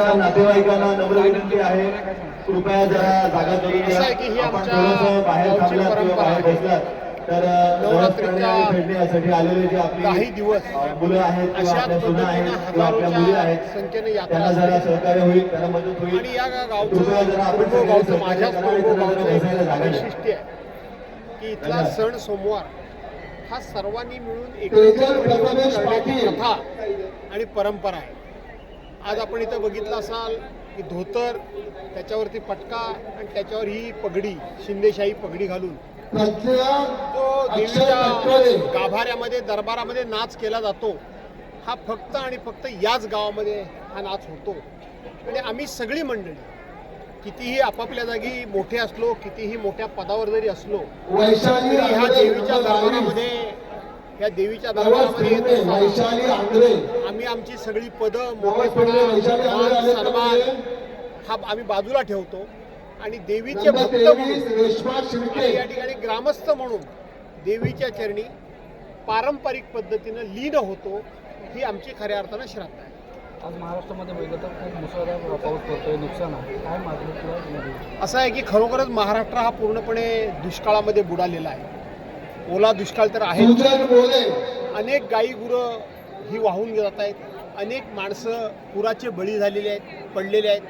त्यांच्या नातेवाईकांना नम्र विनंती आहे कृपया जरा जागा करून ही द्या आपण आमच्या थोडंसं बाहेर थांबलात किंवा बाहेर. बसलात तर फेडण्यासाठी आलेले जे आपली काही दिवस मुलं आहेत किंवा आपल्या सुना आहेत किंवा आपल्या मुली आहेत संख्येने यात्रा त्यांना जरा. सहकार्य होईल त्यांना मदत होईल आणि या गा- कृपया जरा गावचं आपण एक की इथला. सण सोमवार हा सर्वांनी मिळून पाटील. प्रथा आणि परंपरा आहे आज आपण इथं बघितलं असाल की धोतर त्याच्यावरती पटका आणि त्याच्यावर ही पगडी शिंदेशाही पगडी घालून. तो देवीच्या गाभाऱ्यामध्ये दरबारामध्ये नाच केला जातो. हा फक्त आणि फक्त याच गावामध्ये हा नाच होतो. म्हणजे आम्ही सगळी मंडळी कितीही आपापल्या जागी मोठे असलो कितीही मोठ्या पदावर जरी असलो तरी ह्या देवीच्या दरबारामध्ये ह्या देवीच्या दरबारामध्ये आम्ही आमची सगळी पदं सन्मान तर हा आम्ही बाजूला ठेवतो. आणि देवीचे भक्त म्हणून या ठिकाणी ग्रामस्थ म्हणून देवीच्या चरणी पारंपरिक पद्धतीनं लीन होतो ही आमची खऱ्या अर्थानं श्रद्धा आहे. आज महाराष्ट्रामध्ये बघितलं तर खूप मुसळधार पाऊस पडतोय नुकसान आहे. काय मागणी? असं आहे की खरोखरच महाराष्ट्र हा पूर्णपणे दुष्काळामध्ये बुडालेला आहे. ओला दुष्काळ तर आहे. अनेक गाई गुरं ही वाहून जात आहेत. अनेक माणसं पुराचे बळी झालेले आहेत पडलेले आहेत.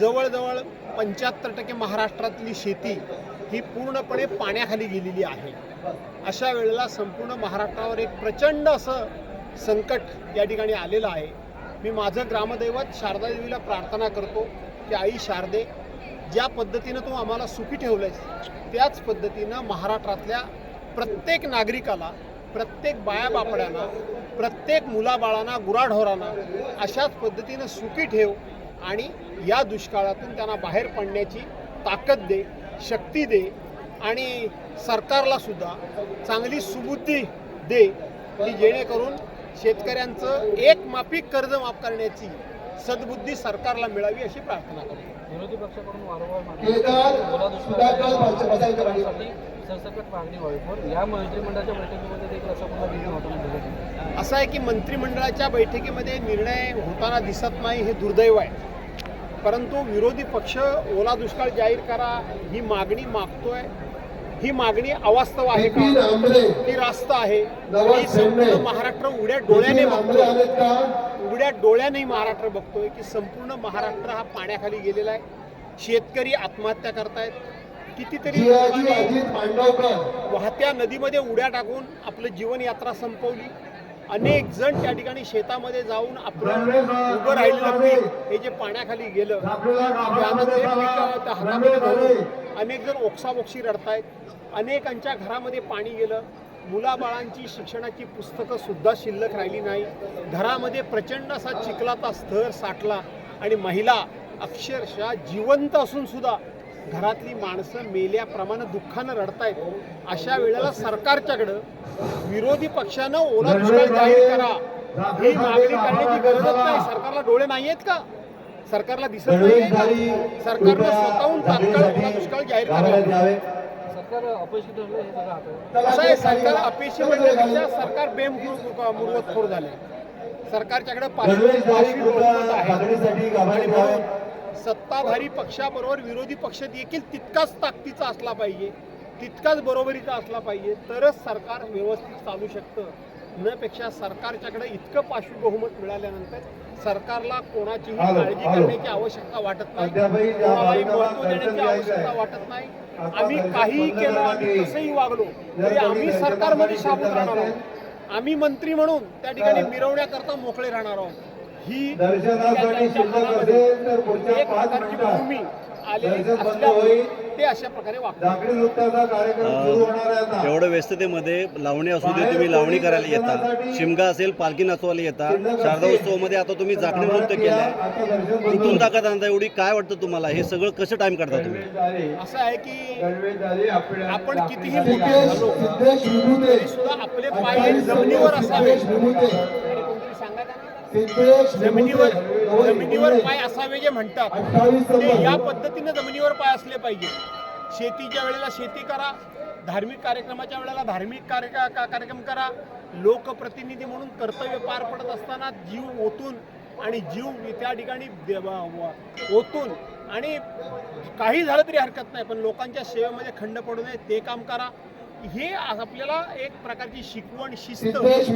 जवळजवळ पंच्याहत्तर टक्के महाराष्ट्रातली शेती ही पूर्णपणे पाण्याखाली गेलेली आहे. अशा वेळेला संपूर्ण महाराष्ट्रावर एक प्रचंड असं संकट या ठिकाणी आलेलं आहे. मी माझं ग्रामदैवत शारदा देवीला प्रार्थना करतो की आई शारदे ज्या पद्धतीनं तू आम्हाला सुखी ठेवलंयस त्याच पद्धतीनं महाराष्ट्रातल्या प्रत्येक नागरिकाला प्रत्येक बाया बापड्यांना प्रत्येक मुलाबाळांना गुराढोरांना अशाच पद्धतीनं सुखी ठेव आणि या दुष्काळातून त्यांना बाहेर पडण्याची ताकद दे शक्ती दे आणि सरकारला सुद्धा चांगली सुबुद्धी दे की जेणेकरून शेतकऱ्यांचं एक माफिक कर्ज माफ करण्याची सद्बुद्धी सरकारला मिळावी अशी प्रार्थना करतो. विरोधी पक्षाकडून वारंवार मागणी केदार ओला सुधाकर दुष्काळ बसायचं पाहिजे. साठी सरसकट मागणी व्हावी. पण या मंत्रिमंडळाच्या बैठकीमध्ये देखील असा कुठला निर्णय होताना दिसत नाही असं आहे की मंत्रिमंडळाच्या बैठकीमध्ये निर्णय होताना दिसत नाही हे दुर्दैव आहे. परंतु विरोधी पक्ष ओला दुष्काळ जाहीर करा ही मागणी मागतोय. ही मागणी अवास्तव आहे का? ती रास्त आहे. ही संपूर्ण. महाराष्ट्र उड्या डोळ्याने बघतोय. उघड्या डोळ्याने महाराष्ट्र बघतोय की संपूर्ण महाराष्ट्र हा पाण्याखाली गेलेला आहे. शेतकरी आत्महत्या करतायत. कितीतरी वाहत्या नदीमध्ये उड्या टाकून आपलं जीवनयात्रा संपवली. अनेक जण त्या ठिकाणी शेतामध्ये जाऊन आपलं उभं राहिलेलं पीक हे जे पाण्याखाली गेलं त्यानं ते पीक हातामध्ये धरून अनेक जण ओक्साबोक्षी रडतायत. अनेकांच्या घरामध्ये पाणी गेलं. मुलाबाळांची शिक्षणाची पुस्तकं सुद्धा शिल्लक राहिली नाही. घरामध्ये प्रचंड असा चिखलाचा स्तर साठला आणि महिला अक्षरशः जिवंत असून सुद्धा घरातली माणसं मेल्याप्रमाणे दुःखानं रडतायत. अशा वेळेला सरकारच्याकडं विरोधी पक्षानं ओला दुष्काळ जाहीर करा. ही मागणी करण्याची गरजच नाही. सरकारला डोळे नाही आहेत का? सरकारला दिसत नाही सरकारनं स्वतःहून तात्काळ ओला दुष्काळ जाहीर जागेला करा. द्यावे सरकार अपयशी हे आहे? सरकार बेमुरवतखोर झाले सरकारच्याकडे बहुमत आहे आणि म्हणून सत्ताधारी पक्षाबरोबर विरोधी पक्ष देखील तितकाच ताकदीचा असला पाहिजे तितकाच बरोबरीचा असला पाहिजे तरच सरकार व्यवस्थित चालू शकतं न पेक्षा सरकारच्याकडे इतकं पाचवी बहुमत मिळाल्यानंतर सरकारला कोणाचीही काळजी. करण्याची आवश्यकता वाटत नाही कोणालाही महत्त्व देण्याची आवश्यकता. वाटत नाही आम्ही काहीही केलं आम्ही. कसंही वागलो तरी आम्ही सरकारमध्ये शाबूत राहणार आहोत आम्ही मंत्री म्हणून त्या ठिकाणी मिरवण्याकरता मोकळे राहणार आहोत ही दर्शनासाठी शिल्लक असेल तर पुढच्या पाच मिनिटात आलेली दर्शन बंद होईल. ते अशा प्रकारे वागतात लाकडी नृत्याचा कार्यक्रम सुरू होणार आहे आता. एवढं व्यस्ततेमध्ये लावणी असू दे तुम्ही लावणी करायला येता. शिमगा असेल पालखी नाचवायला येता. शारदा उत्सवामध्ये आता तुम्ही झाकणी नृत्य केलं कुठून. ताकद आणता एवढी? काय वाटतं तुम्हाला? हे सगळं कसं टाइम करता तुम्ही? असं आहे की आपण कितीही मोठे सुद्धा आपले पाय जमिनीवर असावे जमिनीवर जमिनीवर पाय असावे जे म्हणतात. ते या नंबर. पद्धतीने जमिनीवर पाय असले पाहिजे. शेतीच्या वेळेला शेती करा धार्मिक कार्यक्रमाच्या वेळेला धार्मिक कार्य कार्यक्रम करा. लोकप्रतिनिधी म्हणून कर्तव्य पार पडत असताना जीव ओतून आणि जीव त्या ठिकाणी ओतून आणि काही झालं तरी हरकत नाही पण लोकांच्या सेवेमध्ये खंड पडू नये ते काम करा. हे आपल्याला एक प्रकारची शिकवण शिस्त सिद्धेश